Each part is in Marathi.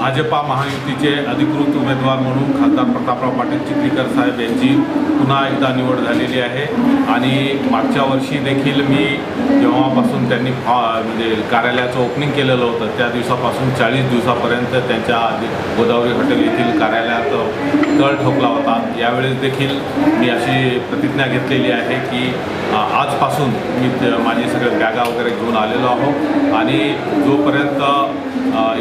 भाजपा महायुतीचे अधिकृत उमेदवार म्हणून खासदार प्रतापराव पाटील चिखलीकर साहेब यांची पुन्हा एकदा निवड झालेली आहे. आणि मागच्या वर्षी देखील मी जेव्हापासून त्यांनी फॉ म्हणजे कार्यालयाचं ओपनिंग केलेलं होतं त्या दिवसापासून चाळीस दिवसापर्यंत त्यांच्या गोदावरी हॉटेल येथील कार्यालयात तळ ठोकला होता. यावेळेस देखील मी अशी प्रतिज्ञा घेतलेली आहे की आजपासून मी माझे सगळे बॅगा वगैरे घेऊन आलेलो आहो आणि जोपर्यंत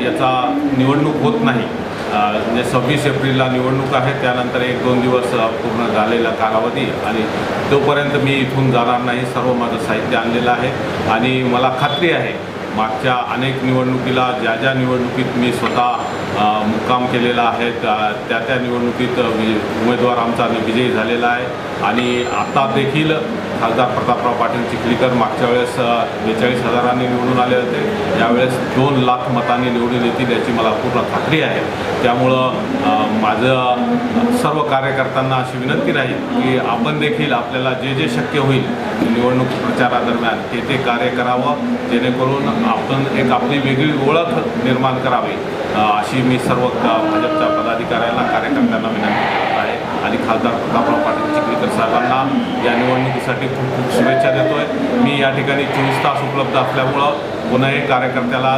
याचा निवडणूक होत नाही. म्हणजे सव्वीस एप्रिलला निवडणूक आहे त्यानंतर एक दोन दिवस पूर्ण झालेला कालावधी आणि तोपर्यंत मी इथून जाणार नाही सर्व माझं साहित्य आणलेलं आहे. आणि मला खात्री आहे मागच्या अनेक निवडणुकीला ज्या ज्या निवडणुकीत मी स्वतः मुक्काम केलेला आहे त्या त्या त्या निवडणुकीत उमेदवार आमचा विजयी झालेला आहे. आणि आता देखील खासदार प्रतापराव पाटील चिखलीकर मागच्या वेळेस बेचाळीस हजारांनी निवडून आले होते. यावेळेस दोन लाख मतांनी निवडून येतील याची मला पूर्ण खात्री आहे. त्यामुळं माझं सर्व कार्यकर्त्यांना अशी विनंती राहील की आपण देखील आपल्याला जे जे शक्य होईल निवडणूक प्रचारादरम्यान ते ते कार्य करावं. जेणेकरून आपण एक आपली वेगळी ओळख निर्माण करावी. अशी मी सर्व भाजपच्या पदा कार्यकर्त्यांना विनंती करत आहे आणि खासदार प्रतापराव पाटील चिखलीकर साहेबांना या निवडणुकीसाठी खूप खूप शुभेच्छा देतोय. मी या ठिकाणी चोवीस तास उपलब्ध असल्यामुळं कोणाही कार्यकर्त्याला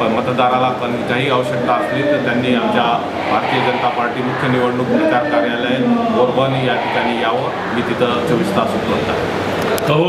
प- मतदाराला पण काही आवश्यकता असली तर त्यांनी आमच्या भारतीय जनता पार्टी मुख्य निवडणूक प्रचार कार्यालय बोरबन या ठिकाणी यावं. मी तिथं चोवीस तास उपलब्ध आहे. हो.